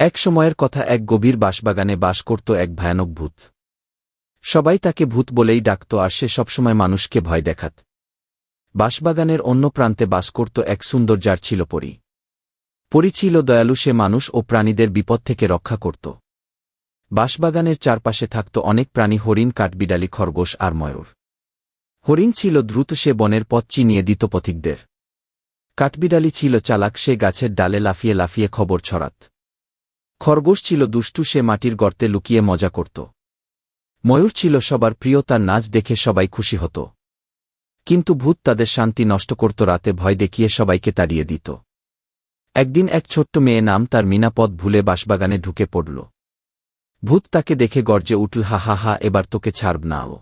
এক সময়ের কথা এক গভীর বাসবাগানে বাস করত এক ভয়ানক ভূত। সবাই তাকে ভূত বলেই ডাকত আর সে সবসময় মানুষকে ভয় দেখাত। বাসবাগানের অন্য প্রান্তে বাস করত এক সুন্দর যার ছিল পরী। পরী ছিল দয়ালু, সে মানুষ ও প্রাণীদের বিপদ থেকে রক্ষা করত। বাসবাগানের চারপাশে থাকত অনেক প্রাণী হরিণ, কাঠবিড়ালি, খরগোশ আর ময়ূর। হরিণ ছিল দ্রুত সে বনের পথ চিনিয়ে দিত পথিকদের। কাঠবিড়ালি ছিল চালাক, সে গাছের ডালে লাফিয়ে লাফিয়ে খবর ছড়াত। খরগোশ ছিল দুষ্টু, সে মাটির গর্তে লুকিয়ে মজা করত। ময়ূর ছিল সবার প্রিয়, তার নাচ দেখে সবাই খুশি হতো। কিন্তু ভূত তাদের শান্তি নষ্ট করত, রাতে ভয় দেখিয়ে সবাইকে তাড়িয়ে দিত। একদিন এক ছোট্ট মেয়ে নাম তার মিনাপদ ভুলে বাসবাগানে ঢুকে পড়ল। ভূত তাকে দেখে গর্জে উঠল, হা হা হা, এবার তোকে ছাড়ব না ও।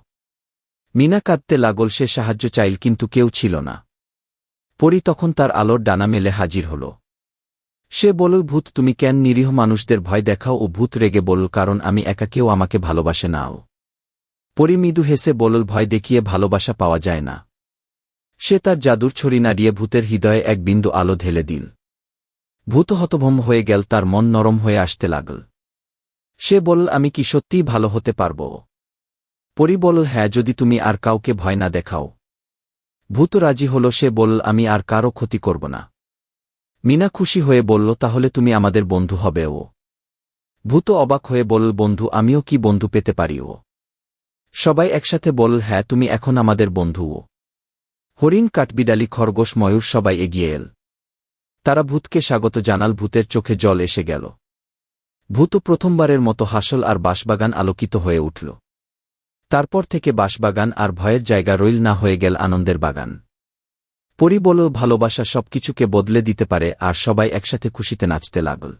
মিনা কাঁদতে লাগল, সে সাহায্য চাইল, কিন্তু কেউ ছিল না। পরি তখন তার আলোর ডানা মেলে হাজির হল। সে বলল, ভূত, তুমি কেন নিরীহ মানুষদের ভয় দেখাও ও ভূত রেগে বলল, কারণ আমি একা কেউ আমাকে ভালোবাসে নাও পরি মৃদু হেসে বলল, ভয় দেখিয়ে ভালোবাসা পাওয়া যায় না। সে তার জাদুর ছড়ি নাড়িয়ে ভূতের হৃদয়ে এক বিন্দু আলো ঢেলে দিল। ভূত হতভম্ব হয়ে গেল, তার মন নরম হয়ে আসতে লাগল। সে বলল, আমি কি সত্যিই ভালো হতে পারব? পরি বলল হ্যাঁ যদি তুমি আর কাউকে ভয় না দেখাও। ভূত রাজি হল, সে বলল, আমি আর কারও ক্ষতি করব না। মিনা খুশি হয়ে বলল, তাহলে তুমি আমাদের বন্ধু হবে ও। ভূত অবাক হয়ে বলল, বন্ধু, আমিও কি বন্ধু পেতে পারি ও? সবাই একসাথে বলল হ্যাঁ তুমি এখন আমাদের বন্ধু ও। হরিণ, কাঠবিড়ালি, খরগোশ, ময়ূর সবাই এগিয়ে এল। তারা ভূতকে স্বাগত জানাল, ভূতের চোখে জল এসে গেল। ভূত প্রথমবারের মতো হাসল আর বাঁশবাগান আলোকিত হয়ে উঠল। তারপর থেকে বাঁশবাগান আর ভয়ের জায়গা রইল না হয়ে গেল আনন্দের বাগান। পরি বলল ভালোবাসা সবকিছুকে বদলে দিতে পারে আর সবাই একসাথে খুশিতে নাচতে লাগল।